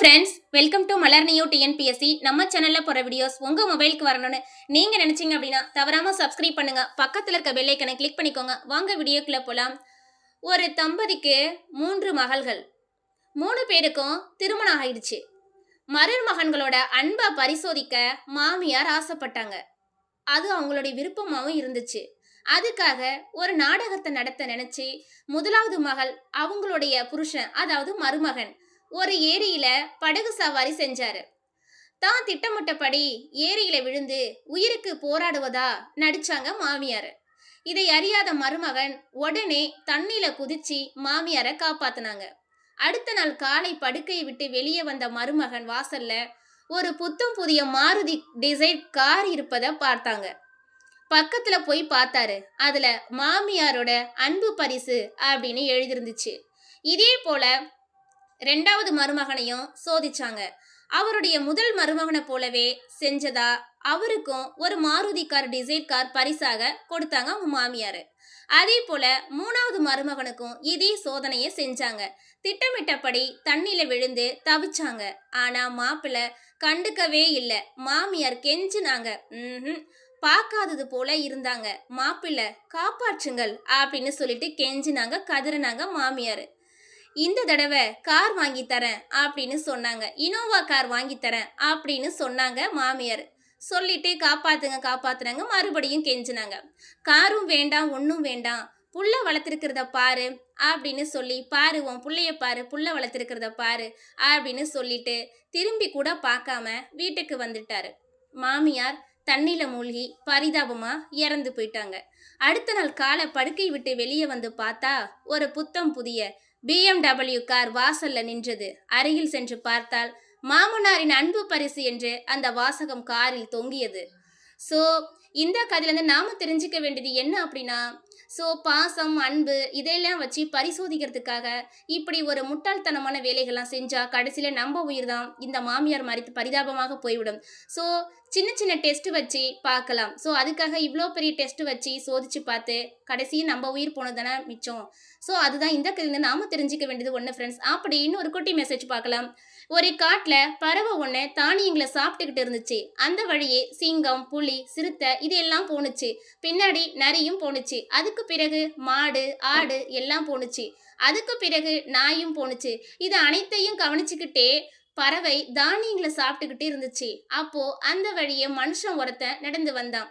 Friends welcome to Malar new TNPSC நம்ம சேனல்ல போற வீடியோஸ் உங்க மொபைலுக்கு வரணும்னு நீங்க நினைச்சீங்க அப்படின்னா தவறாம சப்ஸ்கிரைப் பண்ணுங்க. பக்கத்துல இருக்க பெல்லைக்கனை கிளிக் பண்ணிக்கோங்க. வாங்க வீடியோக்குள்ள போலாம். ஒரு தம்பதிக்கு மூன்று மகள்கள். மூணு பேருக்கும் திருமணம் ஆயிடுச்சு. மருமகன்களோட அன்பை பரிசோதிக்க மாமியார் ஆசைப்பட்டாங்க. அது அவங்களுடைய விருப்பமாகவும் இருந்துச்சு. அதுக்காக ஒரு நாடகத்தை நடத்த நினைச்சு முதலாவது மகள் அவங்களுடைய புருஷன் அதாவது மருமகன் ஒரு ஏரியில படகு சவாரி செஞ்சாரு. தான் திட்டமிட்டபடி ஏரியில விழுந்து உயிருக்கு போராடுவதா நடிச்சாங்க மாமியார். இதை அறியாத மருமகன் உடனே தண்ணியில குதிச்சு மாமியாரை காப்பாத்தினாங்க. அடுத்த நாள் காலை படுக்கையை விட்டு வெளியே வந்த மருமகன் வாசல்ல ஒரு புத்தம் புதிய மாருதி டிசைன் கார் இருப்பதை பார்த்தாங்க. பக்கத்துல போய் பார்த்தாரு. அதுல மாமியாரோட அன்பு பரிசு அப்படின்னு எழுதிருந்துச்சு. இதே போல ரெண்டாவது மருமகனையும் சோதிச்சாங்க. அவருடைய முதல் மருமகனை போலவே செஞ்சதா? அவருக்கும் ஒரு மாருதி கார் டிசைர் கார் பரிசாக கொடுத்தாங்க அவங்க மாமியார். அதே போல மூணாவது மருமகனுக்கும் இதே சோதனையை செஞ்சாங்க. திட்டமிட்டபடி தண்ணியில விழுந்து தவிச்சாங்க. ஆனா மாப்பிள்ள கண்டுக்கவே இல்லை. மாமியார் கெஞ்சினாங்க. ம் பார்க்காதது போல இருந்தாங்க. மாப்பிள்ளை காப்பாற்றுங்கள் அப்படின்னு சொல்லிட்டு கெஞ்சினாங்க கதறினாங்க மாமியார். இந்த தடவை கார் வாங்கி தரேன் அப்படின்னு சொன்னாங்க. இனோவா கார் வாங்கி தரேன் அப்படின்னு சொன்னாங்க மாமியார். சொல்லிட்டு காப்பாத்துங்க காப்பாத்துனாங்க. மறுபடியும் கெஞ்சினாங்க. காரும் வேண்டாம் ஒன்றும் வேண்டாம். புள்ள வளர்த்துருக்கிறத பாரு அப்படின்னு சொல்லி பாரு உன் புள்ளைய பாரு புள்ள வளர்த்துருக்கிறத பாரு அப்படின்னு சொல்லிட்டு திரும்பி கூட பார்க்காம வீட்டுக்கு வந்துட்டாரு. மாமியார் தண்ணியில மூழ்கி பரிதாபமா இறந்து போயிட்டாங்க. அடுத்த நாள் காலை படுக்கை விட்டு வெளியே வந்து பார்த்தா ஒரு புத்தம் புதிய பிஎம்டபிள்யூ கார் வாசல்ல நின்றது. அருகில் சென்று பார்த்தால் மாமனாரின் அன்பு பரிசு என்று அந்த வாசகம் காரில் தொங்கியது. ஸோ இந்த கதையிலேருந்து நாம தெரிஞ்சுக்க வேண்டியது என்ன அப்படின்னா ஸோ பாசம் அன்பு இதையெல்லாம் வச்சு பரிசோதிக்கிறதுக்காக இப்படி ஒரு முட்டாள்தனமான வேலைகள்லாம் செஞ்சால் கடைசியில் நம்ம உயிர் தான். இந்த மாமியார் மாதிரி பரிதாபமாக போய்விடும். ஸோ சின்ன சின்ன டெஸ்ட் வச்சு பார்க்கலாம். ஸோ அதுக்காக இவ்வளோ பெரிய டெஸ்ட் வச்சு சோதிச்சு பார்த்து கடைசியும் நம்ம உயிர் போனது தானே மிச்சம். ஸோ அதுதான் இந்த கதையிலேருந்து நாம தெரிஞ்சுக்க வேண்டியது ஒன்று ஃப்ரெண்ட்ஸ் அப்படி இன்னும் ஒரு குட்டி மெசேஜ் பார்க்கலாம். ஒரு காட்டில் பறவை ஒன்று தானியங்களை சாப்பிட்டுக்கிட்டு இருந்துச்சு. அந்த வழியே சிங்கம் புலி சிறுத்தை இது எல்லாம் போணுச்சு. பின்னாடி நரியும் போணுச்சு. அதுக்கு அதுக்கு பிறகு மாடு ஆடு எல்லாம் போணுச்சு. அதுக்கு பிறகு நாயும் போணுச்சு. இது அனைத்தையும் கவனிச்சுக்கிட்டே பறவை தானியங்களை சாப்பிட்டுக்கிட்டு இருந்துச்சு. அப்போ அந்த வழியே மனுஷன் ஒருத்தன் நடந்து வந்தான்.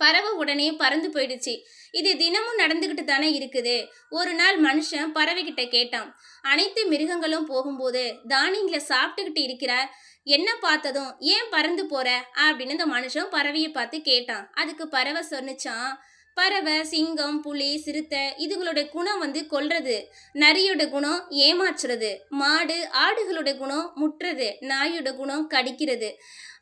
பறவை உடனே பறந்து போயிடுச்சு. இது தினமும் நடந்துக்கிட்டு தானே இருக்குது. ஒரு நாள் மனுஷன் பறவைகிட்ட கேட்டான். அனைத்து மிருகங்களும் போகும்போது தானியங்களை சாப்பிட்டுக்கிட்டு இருக்கிற என்ன பார்த்ததும் ஏன் பறந்து போற? அப்படின்னு இந்த மனுஷன் பறவையை பார்த்து கேட்டான். அதுக்கு பறவை சொன்னுச்சான் பறவை சிங்கம் புலி சிறுத்தை இதுகளோட குணம் வந்து கொல்றது. நரியோட குணம் ஏமாற்றுறது. மாடு ஆடுகளோட குணம் முட்டுறது. நாயோட குணம் கடிக்கிறது.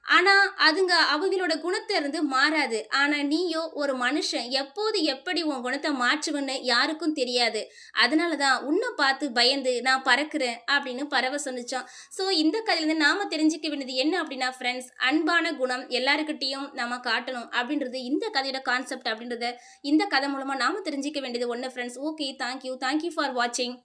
ஆனால் அதுங்க அவங்களோட குணத்தை இருந்து மாறாது. ஆனால் நீயோ ஒரு மனுஷன் எப்போது எப்படி உன் குணத்தை மாற்றுவேன்னு யாருக்கும் தெரியாது. அதனால தான் உன்னை பார்த்து பயந்து நான் பறக்கிறேன் அப்படின்னு பறவை சொன்னிச்சோம் ஸோ இந்த கதையிலேருந்து நாம் தெரிஞ்சுக்க வேண்டியது என்ன அப்படின்னா ஃப்ரெண்ட்ஸ் அன்பான குணம் எல்லாருக்கிட்டேயும் நம்ம காட்டணும் அப்படின்றது இந்த கதையோட கான்செப்ட் அப்படின்றத இந்த கதை மூலமாக நாம் தெரிஞ்சிக்க வேண்டியது ஒன்று friends okay thank you thank you for வாட்சிங்